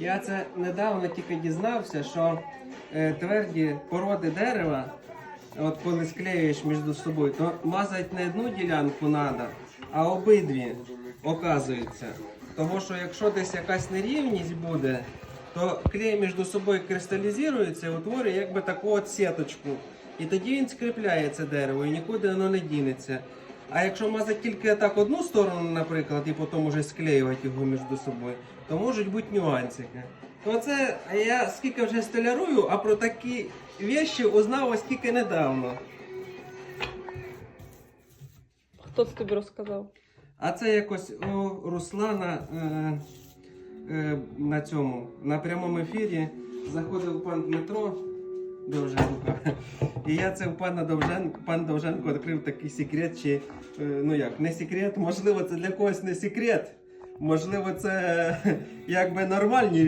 Я це недавно тільки дізнався, що е, тверді породи дерева, от коли склеюєш між собою, то мазати не одну ділянку треба, а обидві, оказується. Тому що якщо десь якась нерівність буде, то клей між собою кристалізується і утворює якби таку от сіточку. І тоді він скріпляє це дерево і нікуди воно не дінеться. А якщо мазати тільки так одну сторону, наприклад, і потім уже склеювати його між собою, то можуть бути нюансики. То це я скільки вже столярую, а про такі вещі узнав ось тільки недавно. Хто це тобі розказав? А це якось у Руслана е, е, на цьому, на прямому ефірі заходив пан Дмитро Довженко. І я це в пана Довженко, пан Довженко відкрив такий секрет, чи е, ну як, не секрет, можливо, це для когось не секрет. Можливо, це якби нормальні